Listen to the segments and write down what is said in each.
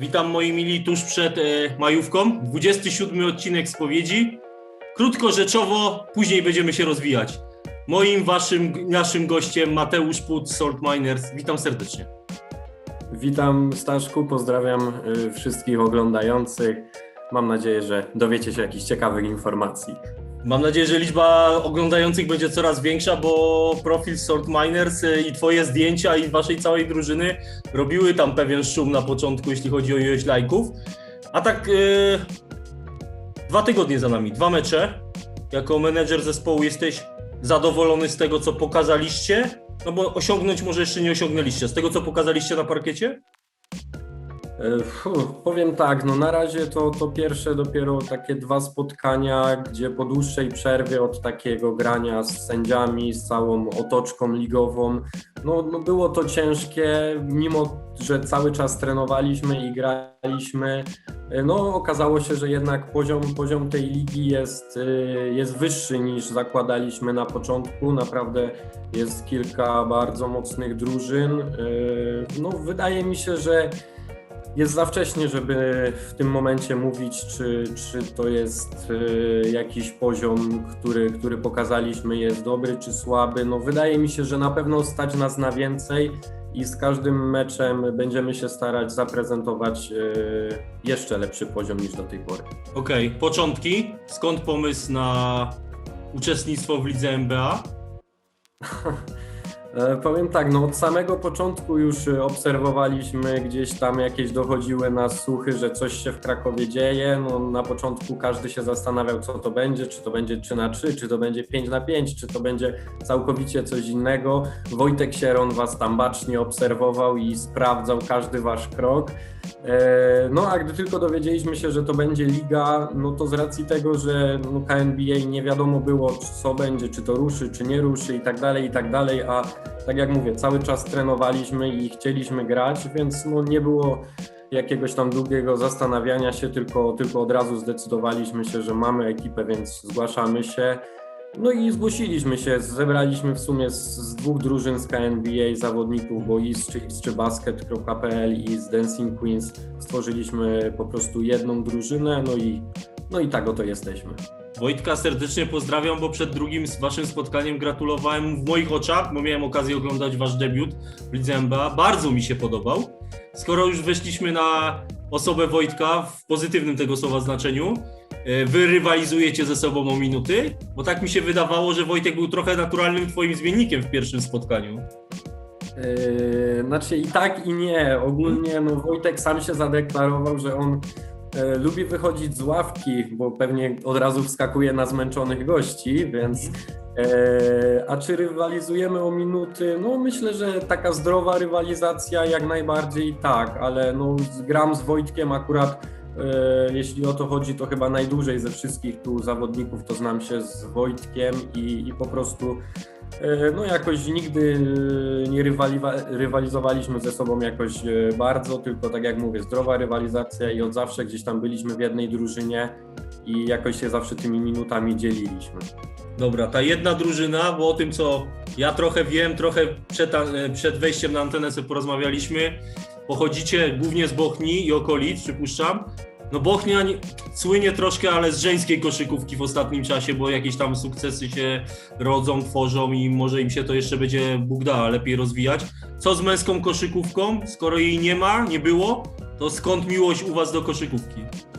Witam moi mili tuż przed e, majówką. 27 odcinek spowiedzi. Krótko, rzeczowo, później będziemy się rozwijać. Moim, waszym, naszym gościem Mateusz Put, Salt Miners. Witam serdecznie. Witam Staszku, pozdrawiam y, wszystkich oglądających. Mam nadzieję, że dowiecie się jakichś ciekawych informacji. Mam nadzieję, że liczba oglądających będzie coraz większa, bo profil Salt Miners e, i twoje zdjęcia i waszej całej drużyny robiły tam pewien szum na początku, jeśli chodzi o ilość lajków. A tak e, dwa tygodnie za nami, dwa mecze. Jako menedżer zespołu jesteś zadowolony z tego, co pokazaliście? No bo osiągnąć może jeszcze nie osiągnęliście. Z tego, co pokazaliście na parkiecie? Y, fu, powiem tak, no na razie to, to pierwsze dopiero takie dwa spotkania, gdzie po dłuższej przerwie od takiego grania z sędziami, z całą otoczką ligową, no, no było to ciężkie, mimo że cały czas trenowaliśmy i graliśmy, y, no okazało się, że jednak poziom, poziom tej ligi jest, y, jest wyższy niż zakładaliśmy na początku, naprawdę jest kilka bardzo mocnych drużyn, no wydaje mi się, że jest za wcześnie, żeby w tym momencie mówić, czy, czy to jest y, jakiś poziom, który, który pokazaliśmy, jest dobry czy słaby. No, wydaje mi się, że na pewno stać nas na więcej i z każdym meczem będziemy się starać zaprezentować y, jeszcze lepszy poziom niż do tej pory. Okej, początki. Skąd pomysł na uczestnictwo w lidze NBA? E, Powiem tak, no od samego początku już e, obserwowaliśmy gdzieś tam jakieś dochodziły nas słuchy, że coś się w Krakowie dzieje. No, na początku każdy się zastanawiał, co to będzie, czy to będzie 3 na 3, czy to będzie 5 na 5, czy to będzie całkowicie coś innego. Wojtek Sieron was tam bacznie obserwował i sprawdzał każdy wasz krok. E, No a gdy tylko dowiedzieliśmy się, że to będzie liga, no to z racji tego, że no, KNBA nie wiadomo było, co będzie, czy to ruszy, czy nie ruszy i tak dalej, i tak dalej, a tak jak mówię, cały czas trenowaliśmy i chcieliśmy grać, więc no, nie było jakiegoś tam długiego zastanawiania się, tylko, tylko od razu zdecydowaliśmy się, że mamy ekipę, więc zgłaszamy się. No i zgłosiliśmy się, zebraliśmy w sumie z, z dwóch drużyn z KNBA zawodników, bo i z czy, z czy basket.pl i z Dancing Queens stworzyliśmy po prostu jedną drużynę, no i, no i tak oto jesteśmy. Wojtka serdecznie pozdrawiam, bo przed drugim z waszym spotkaniem gratulowałem w moich oczach, bo miałem okazję oglądać wasz debiut w Lidze NBA. Bardzo mi się podobał. Skoro już weszliśmy na osobę Wojtka w pozytywnym tego słowa znaczeniu, e, wy rywalizujecie ze sobą o minuty, bo tak mi się wydawało, że Wojtek był trochę naturalnym twoim zmiennikiem w pierwszym spotkaniu. Yy, znaczy i tak i nie. Ogólnie no, Wojtek sam się zadeklarował, że on lubi wychodzić z ławki, bo pewnie od razu wskakuje na zmęczonych gości, więc e, a czy rywalizujemy o minuty? No myślę, że taka zdrowa rywalizacja jak najbardziej tak, ale no gram z Wojtkiem akurat e, jeśli o to chodzi, to chyba najdłużej ze wszystkich tu zawodników to znam się z Wojtkiem i, i po prostu E, No jakoś nigdy e, nie rywalizowaliśmy ze sobą jakoś e, bardzo, tylko tak jak mówię, zdrowa rywalizacja i od zawsze gdzieś tam byliśmy w jednej drużynie i jakoś się zawsze tymi minutami dzieliliśmy. Dobra, ta jedna drużyna, bo o tym co ja trochę wiem, trochę przed, e, przed wejściem na antenę sobie porozmawialiśmy. Pochodzicie głównie z Bochni i okolic, przypuszczam. No Bochnia nie, słynie troszkę, ale z żeńskiej koszykówki w ostatnim czasie, bo jakieś tam sukcesy się rodzą, tworzą i może im się to jeszcze będzie, Bóg da, lepiej rozwijać. Co z męską koszykówką? Skoro jej nie ma, nie było, to skąd miłość u was do koszykówki?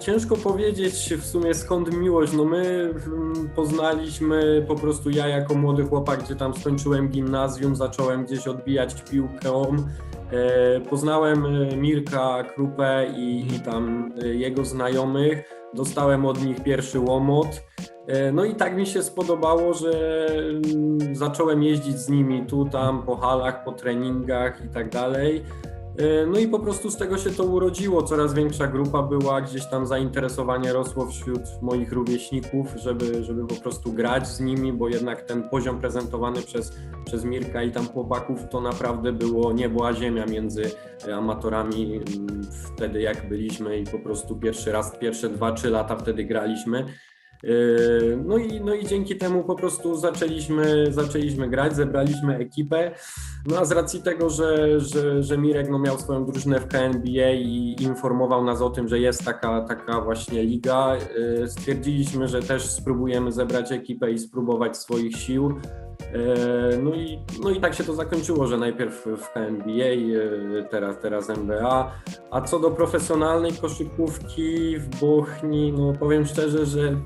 Ciężko powiedzieć w sumie skąd miłość. No my mm, poznaliśmy po prostu ja jako młody chłopak, gdzie tam skończyłem gimnazjum, zacząłem gdzieś odbijać piłką. E, poznałem e, Mirka Krupę i, i tam e, jego znajomych. Dostałem od nich pierwszy łomot. No i tak mi się spodobało, że mm, zacząłem jeździć z nimi tu, tam, po halach, po treningach i tak dalej. E, No i po prostu z tego się to urodziło. Coraz większa grupa była, gdzieś tam zainteresowanie rosło wśród moich rówieśników, żeby, żeby po prostu grać z nimi, bo jednak ten poziom prezentowany przez, przez Mirka i tam chłopaków to naprawdę było niebo a ziemia między amatorami mm, wtedy jak byliśmy i po prostu pierwszy raz, pierwsze dwa, trzy lata wtedy graliśmy. Yy, No i, no i dzięki temu po prostu zaczęliśmy, zaczęliśmy grać, zebraliśmy ekipę. No a z racji tego, że, że, że Mirek no, miał swoją drużynę w KNBA i informował nas o tym, że jest taka, taka właśnie liga, y, stwierdziliśmy, że też spróbujemy zebrać ekipę i spróbować swoich sił. Y, No i, no i tak się to zakończyło, że najpierw w KNBA, y, teraz, teraz NBA. A co do profesjonalnej koszykówki w Bochni, no powiem szczerze, że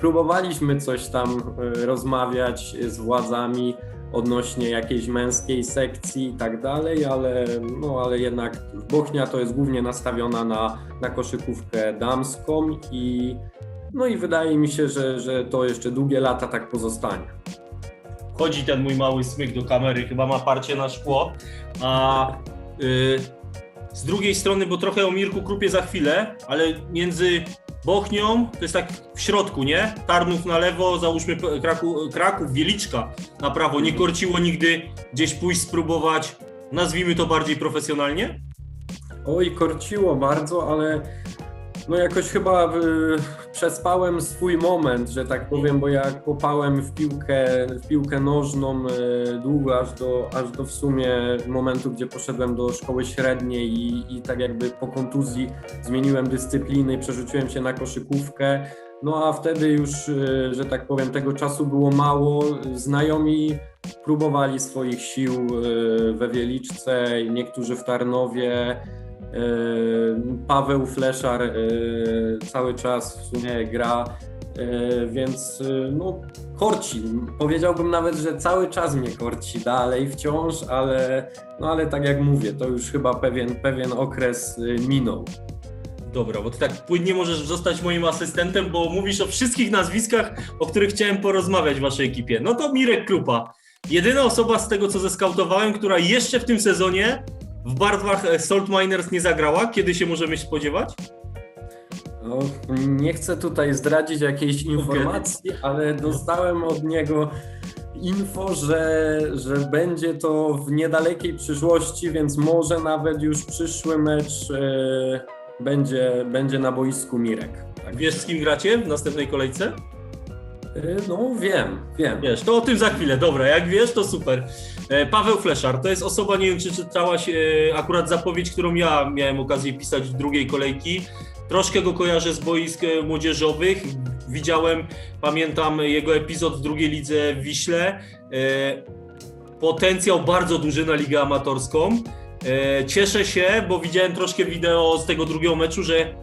próbowaliśmy coś tam y, rozmawiać z władzami odnośnie jakiejś męskiej sekcji i tak dalej, ale, no, ale jednak Bochnia to jest głównie nastawiona na, na koszykówkę damską i no i wydaje mi się, że, że to jeszcze długie lata tak pozostanie. Chodzi ten mój mały smyk do kamery, chyba ma parcie na szkło. A y, z drugiej strony, bo trochę o Mirku Krupie za chwilę, ale między Bochnią, to jest tak w środku, nie? Tarnów na lewo, załóżmy Kraków, Kraków Wieliczka na prawo. Nie korciło nigdy gdzieś pójść, spróbować, nazwijmy to bardziej profesjonalnie? Oj, korciło bardzo, ale no jakoś chyba y, przespałem swój moment, że tak powiem, bo jak popałem w piłkę, w piłkę nożną y, długo, aż do, aż do w sumie momentu, gdzie poszedłem do szkoły średniej i, i tak jakby po kontuzji zmieniłem dyscypliny i przerzuciłem się na koszykówkę. No a wtedy już, y, że tak powiem, tego czasu było mało. Znajomi próbowali swoich sił y, we Wieliczce, niektórzy w Tarnowie. Y, Paweł Fleszar y, cały czas w sumie gra, y, więc no korci. Powiedziałbym nawet, że cały czas mnie korci dalej wciąż, ale, no ale tak jak mówię, to już chyba pewien, pewien okres minął. Dobra, bo ty tak płynnie możesz zostać moim asystentem, bo mówisz o wszystkich nazwiskach, o których chciałem porozmawiać w waszej ekipie. No to Mirek Krupa. Jedyna osoba z tego, co zeskautowałem, która jeszcze w tym sezonie w barwach e, Salt Miners nie zagrała. Kiedy się możemy spodziewać? No, nie chcę tutaj zdradzić jakiejś informacji, ale dostałem od niego info, że, że będzie to w niedalekiej przyszłości, więc może nawet już przyszły mecz e, będzie, będzie na boisku Mirek. Tak. Wiesz, z kim gracie w następnej kolejce? E, No wiem, wiem. Wiesz, to o tym za chwilę. Dobra, jak wiesz, to super. E, Paweł Fleszar to jest osoba, nie wiem czy czytałaś e, akurat zapowiedź, którą ja miałem okazję pisać w drugiej kolejki. Troszkę go kojarzę z boisk młodzieżowych. Widziałem, pamiętam jego epizod w drugiej lidze w Wiśle. Potencjał bardzo duży na ligę amatorską. Cieszę się, bo widziałem troszkę wideo z tego drugiego meczu, że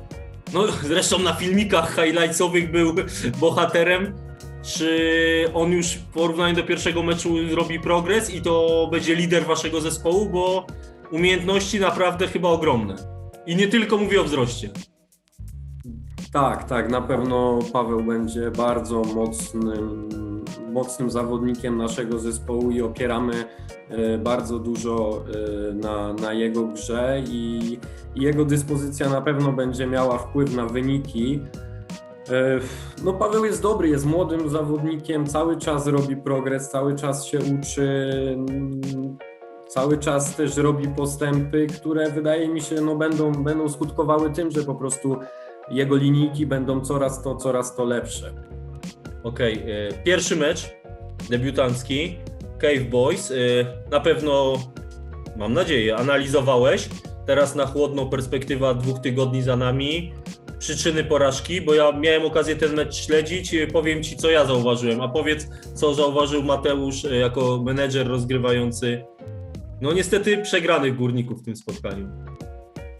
no zresztą na filmikach highlightsowych był bohaterem. Czy on już w porównaniu do pierwszego meczu robi progres i to będzie lider waszego zespołu, bo umiejętności naprawdę chyba ogromne. I nie tylko mówię o wzroście. Tak, tak, na pewno Paweł będzie bardzo mocnym, mocnym zawodnikiem naszego zespołu i opieramy e, bardzo dużo e, na, na jego grze i, i jego dyspozycja na pewno będzie miała wpływ na wyniki. E, No Paweł jest dobry, jest młodym zawodnikiem, cały czas robi progres, cały czas się uczy, cały czas też robi postępy, które wydaje mi się no, będą, będą skutkowały tym, że po prostu jego linijki będą coraz to, coraz to lepsze. Okej, e, pierwszy mecz debiutancki Cave Boys. e, Na pewno, mam nadzieję, analizowałeś. Teraz na chłodno perspektywa dwóch tygodni za nami. Przyczyny porażki, bo ja miałem okazję ten mecz śledzić. E, Powiem ci, co ja zauważyłem, a powiedz, co zauważył Mateusz e, jako menedżer rozgrywający. No niestety przegranych górników w tym spotkaniu.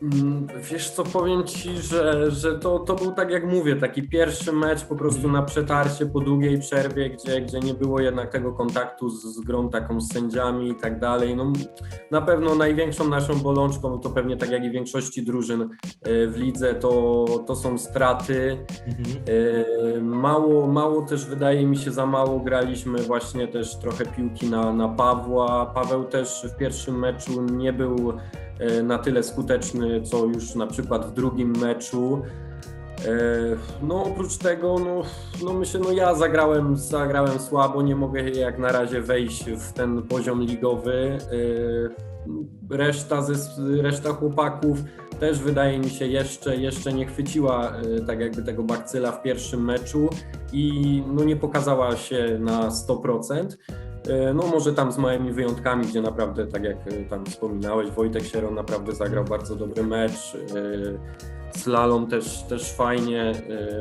Mm, Wiesz co, powiem Ci, że, że to, to był tak jak mówię, taki pierwszy mecz po prostu na przetarcie po długiej przerwie, gdzie, gdzie nie było jednak tego kontaktu z, z grą taką z sędziami i tak dalej. No, na pewno największą naszą bolączką to pewnie tak jak i większości drużyn e, w lidze to, to są straty. E, Mało, mało też wydaje mi się, za mało graliśmy właśnie też trochę piłki na, na Pawła. Paweł też w pierwszym meczu nie był na tyle skuteczny, co już na przykład w drugim meczu. E, No oprócz tego, no, no myślę, no ja zagrałem, zagrałem słabo, nie mogę jak na razie wejść w ten poziom ligowy. E, Reszta, zes- reszta chłopaków też wydaje mi się jeszcze, jeszcze nie chwyciła e, tak jakby tego bakcyla w pierwszym meczu i no nie pokazała się na 100%. E, No może tam z małymi wyjątkami, gdzie naprawdę, tak jak e, tam wspominałeś, Wojtek Sieron naprawdę zagrał bardzo dobry mecz. e, Slalom też, też fajnie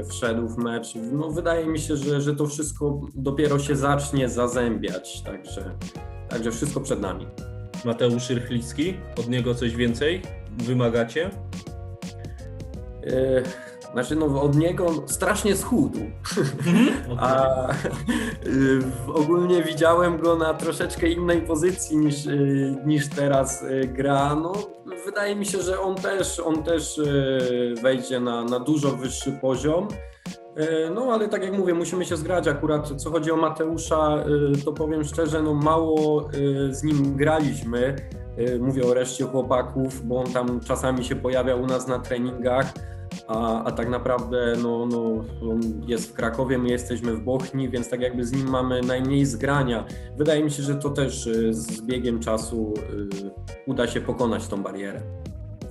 wszedł w mecz. No wydaje mi się, że, że to wszystko dopiero się zacznie zazębiać, także, także wszystko przed nami. Mateusz Rychlicki, od niego coś więcej wymagacie? Znaczy no od niego strasznie schudł. A y, ogólnie widziałem go na troszeczkę innej pozycji niż, y, niż teraz y, gra. No, wydaje mi się, że on też, on też y, wejdzie na, na dużo wyższy poziom. No ale tak jak mówię, musimy się zgrać. Akurat co chodzi o Mateusza, to powiem szczerze, no mało z nim graliśmy. Mówię o reszcie chłopaków, bo on tam czasami się pojawia u nas na treningach a, a tak naprawdę no, no, jest w Krakowie, my jesteśmy w Bochni, więc tak jakby z nim mamy najmniej zgrania. Wydaje mi się, że to też y, z biegiem czasu y, uda się pokonać tą barierę.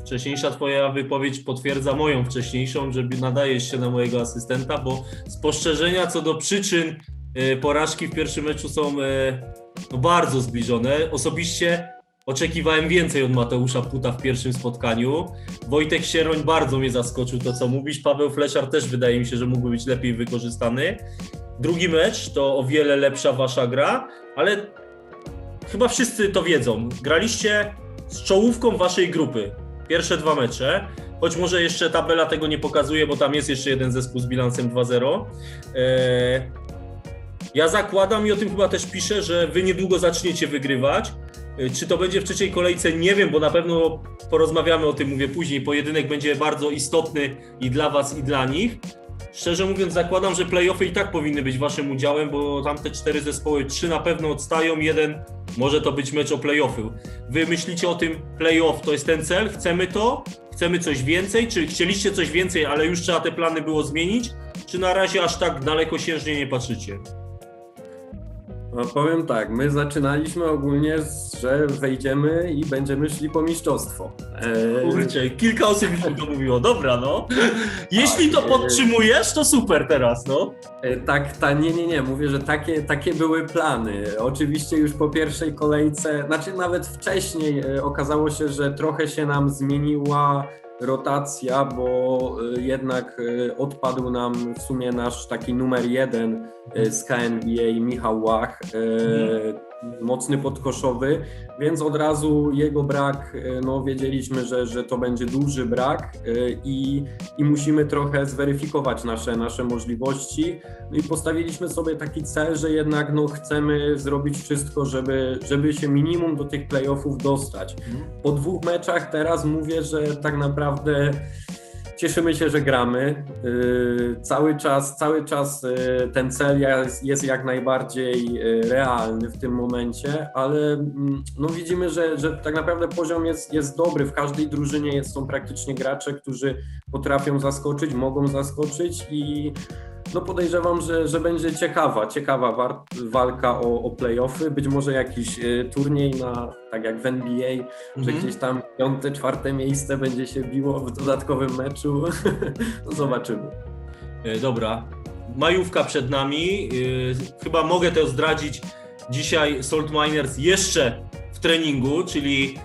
Wcześniejsza twoja wypowiedź potwierdza moją wcześniejszą, że nadajesz się na mojego asystenta, bo spostrzeżenia co do przyczyn e, porażki w pierwszym meczu są no, bardzo zbliżone. Osobiście oczekiwałem więcej od Mateusza Puta w pierwszym spotkaniu. Wojtek Sieroń bardzo mnie zaskoczył to, co mówisz. Paweł Fleszar też wydaje mi się, że mógłby być lepiej wykorzystany. Drugi mecz to o wiele lepsza wasza gra, ale chyba wszyscy to wiedzą. Graliście z czołówką waszej grupy. Pierwsze dwa mecze, choć może jeszcze tabela tego nie pokazuje, bo tam jest jeszcze jeden zespół z bilansem 2-0. Eee, ja zakładam i o tym chyba też piszę, że wy niedługo zaczniecie wygrywać. Eee, Czy to będzie w trzeciej kolejce? Nie wiem, bo na pewno porozmawiamy o tym, mówię później. Pojedynek będzie bardzo istotny i dla was, i dla nich. Szczerze mówiąc, zakładam, że playoffy i tak powinny być waszym udziałem, bo tam te cztery zespoły, trzy na pewno odstają, jeden może to być mecz o playoffy. Wy myślicie o tym playoff, to jest ten cel? Chcemy to? Chcemy coś więcej? Czy chcieliście coś więcej, ale już trzeba te plany było zmienić? Czy na razie aż tak dalekosiężnie nie patrzycie? No, powiem tak, my zaczynaliśmy ogólnie, że wejdziemy i będziemy szli po mistrzostwo. E, Kurczę, kilka osób już mi to mówiło. Dobra, no. Jeśli to podtrzymujesz, to super teraz, no. E, Tak, ta, nie, nie, nie, mówię, że takie, takie były plany. Oczywiście już po pierwszej kolejce, znaczy nawet wcześniej e, okazało się, że trochę się nam zmieniła rotacja, bo e, jednak e, odpadł nam w sumie nasz taki numer jeden e, z KNBA, Michał Łach, e, mocny podkoszowy, więc od razu jego brak, e, no wiedzieliśmy, że, że to będzie duży brak e, i i musimy trochę zweryfikować nasze, nasze możliwości. No i postawiliśmy sobie taki cel, że jednak no, chcemy zrobić wszystko, żeby, żeby się minimum do tych playoffów dostać. Po dwóch meczach teraz mówię, że tak naprawdę cieszymy się, że gramy. Yy, cały czas, cały czas yy, ten cel jest, jak najbardziej yy, realny w tym momencie, ale mm, no widzimy, że, że tak naprawdę poziom jest, jest dobry. W każdej drużynie jest, są praktycznie gracze, którzy potrafią zaskoczyć, mogą zaskoczyć i no podejrzewam, że, że będzie ciekawa, ciekawa walka o, o playoffy, być może jakiś y, turniej na, tak jak w NBA, że Mhm. gdzieś tam piąte, czwarte miejsce będzie się biło w dodatkowym meczu, no zobaczymy. E, Dobra, majówka przed nami. E, Chyba mogę to zdradzić. Dzisiaj Salt Miners jeszcze w treningu, czyli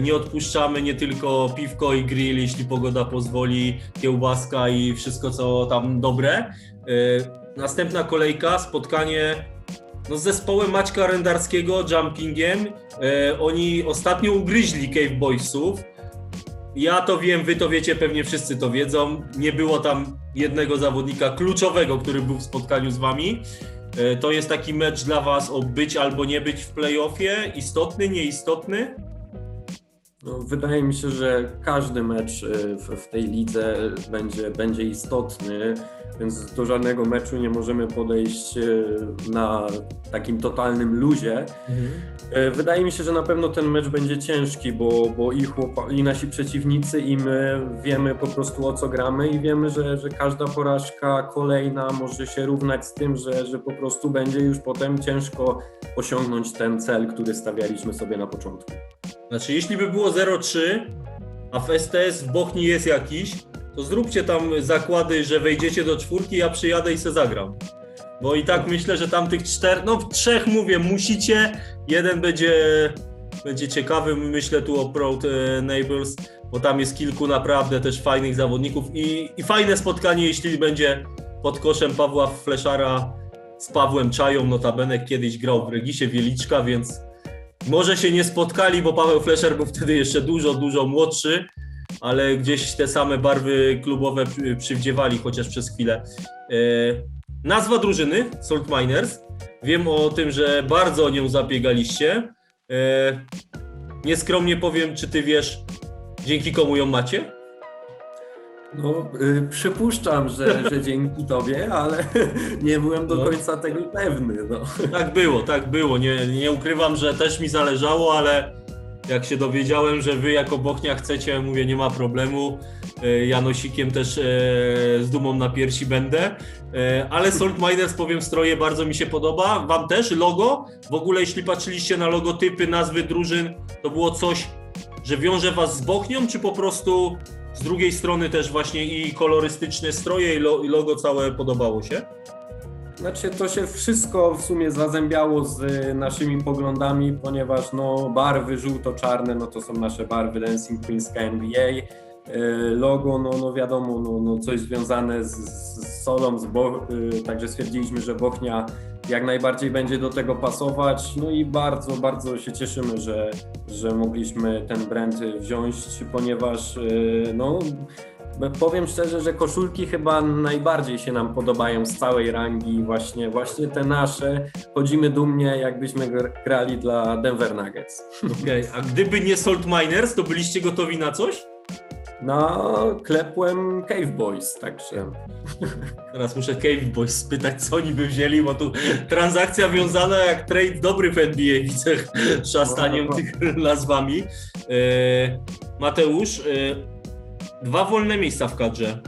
nie odpuszczamy nie tylko piwko i grill, jeśli pogoda pozwoli, kiełbaska i wszystko co tam dobre. E, Następna kolejka, spotkanie no, z zespołem Maćka Rendarskiego, Jumpingiem. E, Oni ostatnio ugryźli Cave Boysów. Ja to wiem, wy to wiecie, pewnie wszyscy to wiedzą. Nie było tam jednego zawodnika kluczowego, który był w spotkaniu z wami. E, To jest taki mecz dla was o być albo nie być w playoffie. Istotny, nieistotny. No, wydaje mi się, że każdy mecz y, w, w tej lidze będzie, będzie istotny, więc do żadnego meczu nie możemy podejść y, na takim totalnym luzie. E, Wydaje mi się, że na pewno ten mecz będzie ciężki, bo, bo i, chłopa, i nasi przeciwnicy, i my wiemy po prostu o co gramy i wiemy, że, że każda porażka kolejna może się równać z tym, że, że po prostu będzie już potem ciężko osiągnąć ten cel, który stawialiśmy sobie na początku. Znaczy, jeśli by było 0-3, a w STS w Bochni jest jakiś, to zróbcie tam zakłady, że wejdziecie do czwórki, ja przyjadę i se zagram. Bo i tak myślę, że tam tych czterech, no w trzech mówię, musicie. Jeden będzie, będzie ciekawy, myślę tu o Proud e, Neighbors, bo tam jest kilku naprawdę też fajnych zawodników i, i fajne spotkanie, jeśli będzie pod koszem Pawła Fleszara z Pawłem Czają, notabene kiedyś grał w Regisie Wieliczka, więc może się nie spotkali, bo Paweł Fleszer był wtedy jeszcze dużo, dużo młodszy, ale gdzieś te same barwy klubowe przy- przywdziewali chociaż przez chwilę. E, nazwa drużyny, Salt Miners. Wiem o tym, że bardzo o nią zabiegaliście. E, nieskromnie powiem, czy ty wiesz, dzięki komu ją macie? No, y, przypuszczam, że, że dzięki tobie, ale nie byłem do No. końca tego pewny. No. Tak było, tak było. Nie, nie ukrywam, że też mi zależało, ale jak się dowiedziałem, że wy jako Bochnia chcecie, mówię, nie ma problemu. E, Janosikiem też e, z dumą na piersi będę. E, Ale Salt Miners, powiem, stroje bardzo mi się podoba. Wam też? Logo? W ogóle, jeśli patrzyliście na logotypy, nazwy drużyn, to było coś, że wiąże was z Bochnią, czy po prostu z drugiej strony też właśnie i kolorystyczne stroje i lo- i logo całe podobało się? Znaczy to się wszystko w sumie zazębiało z y, naszymi poglądami, ponieważ no, barwy żółto-czarne no, to są nasze barwy Dancing Queenska NBA. Y, Logo, no, no wiadomo, no, no coś związane z, z solą, z Bo- y, także stwierdziliśmy, że Bochnia jak najbardziej będzie do tego pasować. No i bardzo, bardzo się cieszymy, że, że mogliśmy ten brand wziąć, ponieważ y, no, Powiem szczerze, że koszulki chyba najbardziej się nam podobają z całej rangi, właśnie, właśnie te nasze. Chodzimy dumnie, jakbyśmy gr- grali dla Denver Nuggets. Okej, a gdyby nie Salt Miners, to byliście gotowi na coś? No, klepłem Cave Boys, także. Teraz muszę Cave Boys spytać, co oni by wzięli, bo tu transakcja wiązana jak trade dobry w NBA, widzę szastaniem No, tych nazwami. E, Mateusz, e, dwa wolne miejsca w kadrze.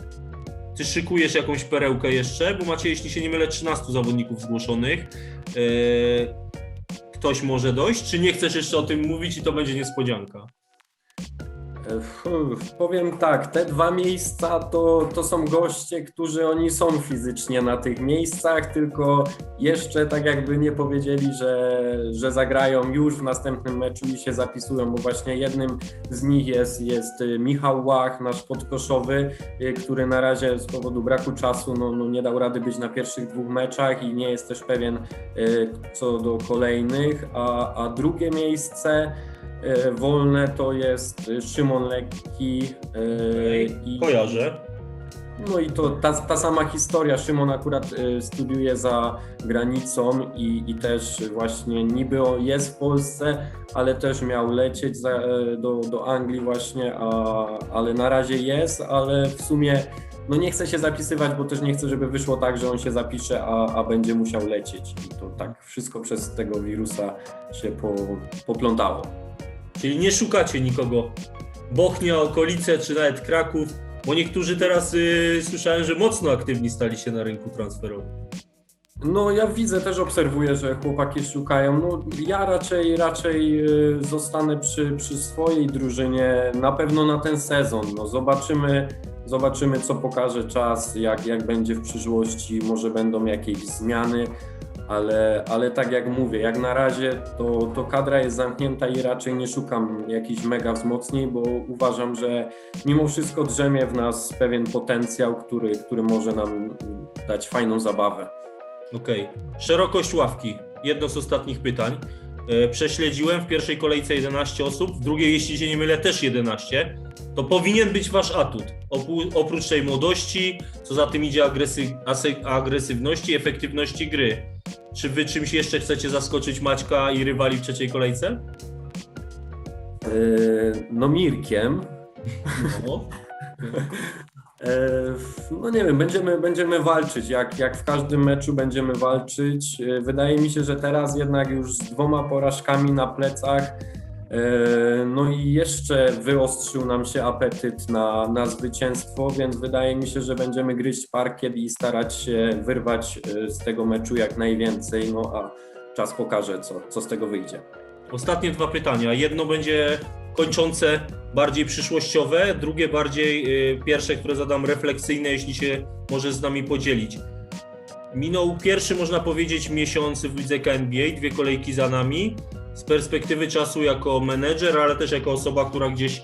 Ty szykujesz jakąś perełkę jeszcze, bo macie, jeśli się nie mylę, 13 zawodników zgłoszonych. E, ktoś może dojść, czy nie chcesz jeszcze o tym mówić i to będzie niespodzianka? Powiem tak, te dwa miejsca to, to są goście, którzy oni są fizycznie na tych miejscach, tylko jeszcze tak jakby nie powiedzieli, że, że zagrają już w następnym meczu i się zapisują, bo właśnie jednym z nich jest, jest y, Michał Łach, nasz podkoszowy, y, który na razie z powodu braku czasu no, no nie dał rady być na pierwszych dwóch meczach i nie jest też pewien y, co do kolejnych, a, a drugie miejsce Wolne to jest e, Szymon Lekki. e, i, Kojarzę. no i to ta, ta sama historia. Szymon akurat e, studiuje za granicą i, i też właśnie niby jest w Polsce, ale też miał lecieć za, e, do, do Anglii właśnie, a, ale na razie jest, ale w sumie no nie chce się zapisywać, bo też nie chce, żeby wyszło tak, że on się zapisze, a, a będzie musiał lecieć. I to tak wszystko przez tego wirusa się po, poplątało. Czyli nie szukacie nikogo. Bochnia, okolice, czy nawet Kraków, bo niektórzy teraz y, słyszałem, że mocno aktywni stali się na rynku transferowym. No ja widzę, też obserwuję, że chłopaki szukają. No ja raczej raczej y, zostanę przy, przy swojej drużynie na pewno na ten sezon. No zobaczymy, zobaczymy co pokaże czas, jak, jak będzie w przyszłości, może będą jakieś zmiany, ale, ale tak jak mówię, jak na razie to, to kadra jest zamknięta i raczej nie szukam jakichś mega wzmocnień, bo uważam, że mimo wszystko drzemie w nas pewien potencjał, który, który może nam dać fajną zabawę. Okej. Szerokość ławki. Jedno z ostatnich pytań. E, Prześledziłem w pierwszej kolejce 11 osób, w drugiej, jeśli się nie mylę, też 11. To powinien być wasz atut. Oprócz tej młodości, co za tym idzie agresy- agresywności, efektywności gry. Czy wy czymś jeszcze chcecie zaskoczyć Maćka i rywali w trzeciej kolejce? Yy, No Mirkiem. No. E, No nie wiem, będziemy, będziemy walczyć, jak, jak w każdym meczu będziemy walczyć. E, Wydaje mi się, że teraz jednak już z dwoma porażkami na plecach, e, no i jeszcze wyostrzył nam się apetyt na, na zwycięstwo, więc wydaje mi się, że będziemy gryźć parkiet i starać się wyrwać e, z tego meczu jak najwięcej, no a czas pokaże, co, co z tego wyjdzie. Ostatnie dwa pytania. Jedno będzie kończące, bardziej przyszłościowe, drugie bardziej y, pierwsze, które zadam refleksyjne, jeśli się może z nami podzielić. Minął pierwszy, można powiedzieć, miesiąc w lidze KNBA, dwie kolejki za nami. Z perspektywy czasu jako menedżer, ale też jako osoba, która gdzieś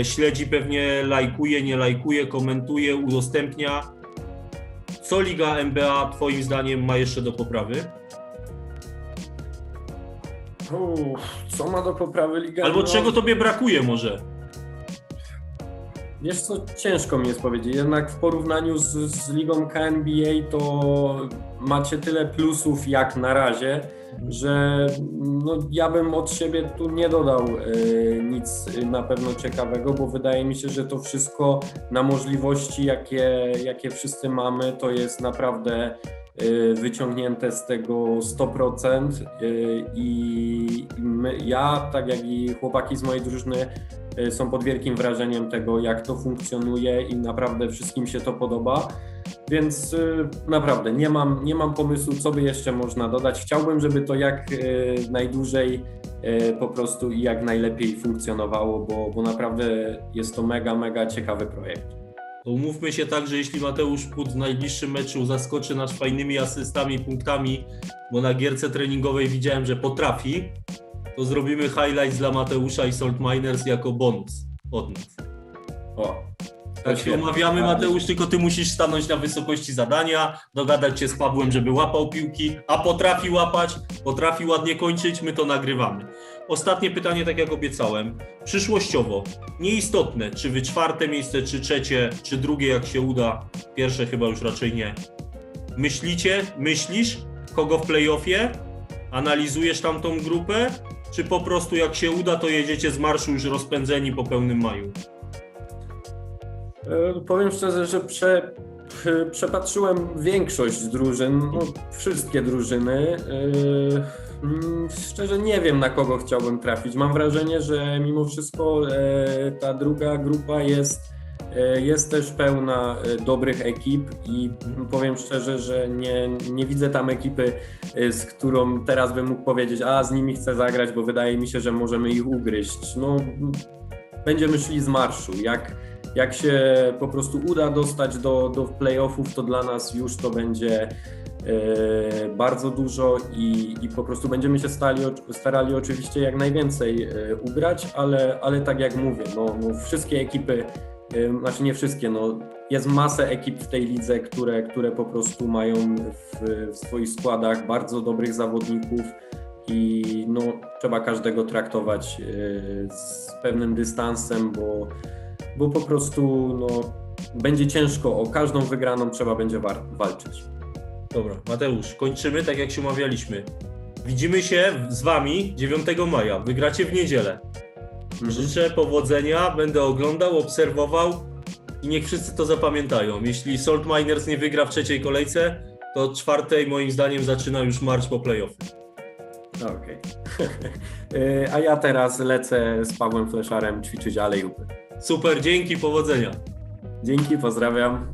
e, śledzi, pewnie lajkuje, nie lajkuje, komentuje, udostępnia. Co Liga NBA Twoim zdaniem ma jeszcze do poprawy? Uff, co ma do poprawy Liga? Albo No, czego Tobie brakuje może? Wiesz co, ciężko mi jest powiedzieć. Jednak w porównaniu z, z ligą KNBA to macie tyle plusów jak na razie, że no, ja bym od siebie tu nie dodał e, nic na pewno ciekawego, bo wydaje mi się, że to wszystko na możliwości, jakie, jakie wszyscy mamy, to jest naprawdę wyciągnięte z tego 100% e, i my, ja, tak jak i chłopaki z mojej drużyny e, są pod wielkim wrażeniem tego, jak to funkcjonuje i naprawdę wszystkim się to podoba. Więc y, naprawdę nie mam, nie mam pomysłu, co by jeszcze można dodać. Chciałbym, żeby to jak y, najdłużej y, po prostu i jak najlepiej funkcjonowało, bo, bo naprawdę jest to mega, mega ciekawy projekt. To umówmy się tak, że jeśli Mateusz Put w najbliższym meczu zaskoczy nas fajnymi asystami, punktami, bo na gierce treningowej widziałem, że potrafi, to zrobimy highlights dla Mateusza i Salt Miners jako bonus od nas. O, Tak się Bardzo. Mateusz, tylko ty musisz stanąć na wysokości zadania, dogadać się z Pawłem, żeby łapał piłki, a potrafi łapać, potrafi ładnie kończyć, my to nagrywamy. Ostatnie pytanie, tak jak obiecałem. Przyszłościowo, nieistotne, czy wy czwarte miejsce, czy trzecie, czy drugie, jak się uda. Pierwsze chyba już raczej nie. Myślicie, myślisz, kogo w playoffie? Analizujesz tamtą grupę? Czy po prostu jak się uda, to jedziecie z marszu już rozpędzeni po pełnym maju? E, Powiem szczerze, że prze, przepatrzyłem większość drużyn, no, wszystkie drużyny. E, mm, Szczerze nie wiem, na kogo chciałbym trafić. Mam wrażenie, że mimo wszystko e, ta druga grupa jest, e, jest też pełna e, dobrych ekip i powiem szczerze, że nie, nie widzę tam ekipy, z którą teraz bym mógł powiedzieć, a z nimi chcę zagrać, bo wydaje mi się, że możemy ich ugryźć. No, będziemy szli z marszu. Jak, jak się po prostu uda dostać do, do playoffów, to dla nas już to będzie e, bardzo dużo i, i po prostu będziemy się stali, starali oczywiście jak najwięcej e, ugrać, ale, ale tak jak mówię, no, no wszystkie ekipy, e, znaczy nie wszystkie, no jest masę ekip w tej lidze, które, które po prostu mają w, w swoich składach bardzo dobrych zawodników i no, trzeba każdego traktować z pewnym dystansem, bo, bo po prostu no, będzie ciężko, o każdą wygraną trzeba będzie walczyć. Dobra, Mateusz, kończymy tak jak się umawialiśmy. Widzimy się z wami 9 maja. Wygracie w niedzielę. Życzę powodzenia, będę oglądał, obserwował i niech wszyscy to zapamiętają. Jeśli Salt Miners nie wygra w trzeciej kolejce, to od czwartej moim zdaniem zaczyna już marsz po playoffy. Okej. E, A ja teraz lecę z Pawłem Fleszarem ćwiczyć alejupy. Super, dzięki, powodzenia. Dzięki, pozdrawiam.